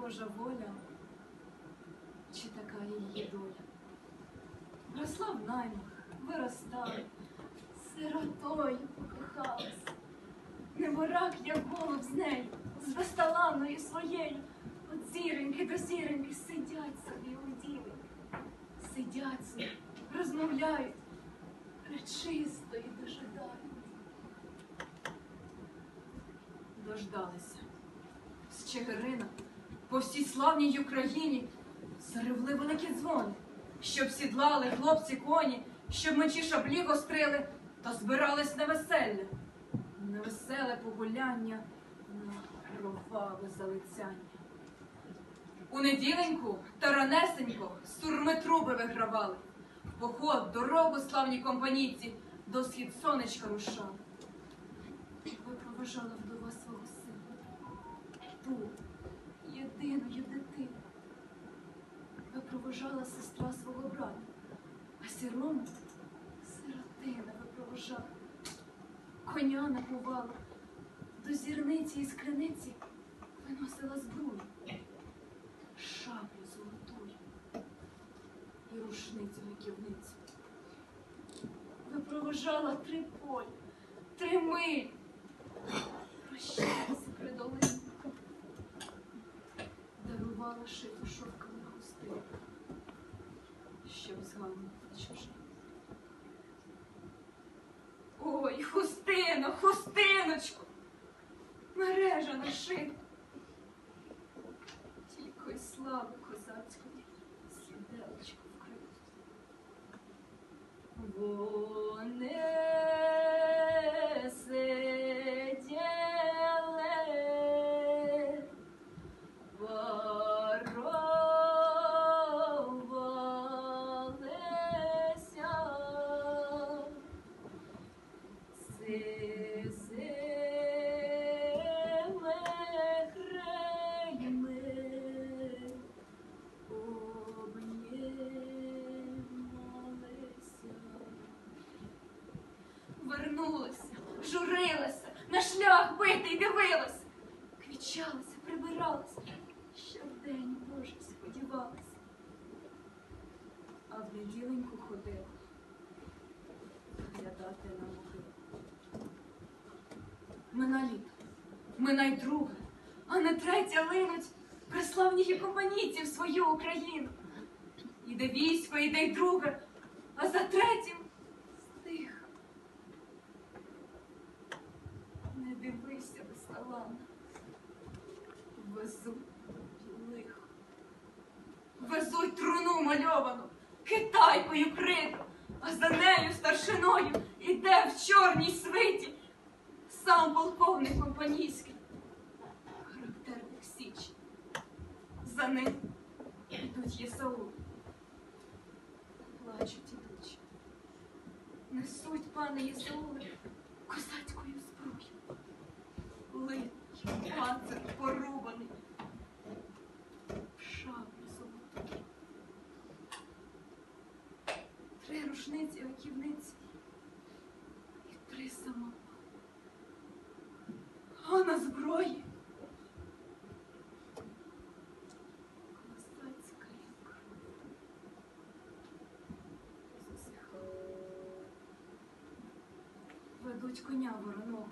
Божа воля, чи така її доля? Росла в наймах, виростала, сиротою покохалась. Неборак, як голуб з нею, з безталанною своєю. От зіроньки до зіроньки сидять собі у ділі. Сидять собі, розмовляють, речисто і дожидають. Дождалися. З Чигирина по всій славній Україні заревли великі дзвони, щоб сідлали хлопці коні, щоб мечі шаблі гострили, та збирались на веселля, на веселе погуляння, на кроваве залицяння. У неділеньку та ранесенько сурми труби вигравали. В поход, дорогу славні компанійці до схід сонечка рушали. Ви проважала Ви сестра свого брата, а сірому сиротина ви проважали. Коня напувала, до зірниці і скриниці виносила збрую, шаблю золотую і рушницю раківницю. Ви проважала три поля, три милі, Ой, хустино, хустиночку, мережа нашита. Тільки й Вернулася, журилася, на шлях битий дивилася, квічалася, прибиралася, щодень Боже сподівалася. А в неділеньку ходила глядати на могилу. Мина літо, друге, а не третя линуть преславні її компанійці в свою Україну. Іде військо, іде й друге, а за третім стиха. Не дивися, безталанна, везуть лихо. Везуть труну мальовану, китайкою криту, а за нею старшиною іде в чорній свиті сам полковник компанійський, характерник Січ. За ним ідуть єсаули. Плачуть ідучі. Несуть, пане Єсаули, козацькою зброю. Литий, панцир порубаний. Шаблю золоту. Три рушниці оківниці і три самопали. А на зброї. Засихала. Ведуть коня вороного,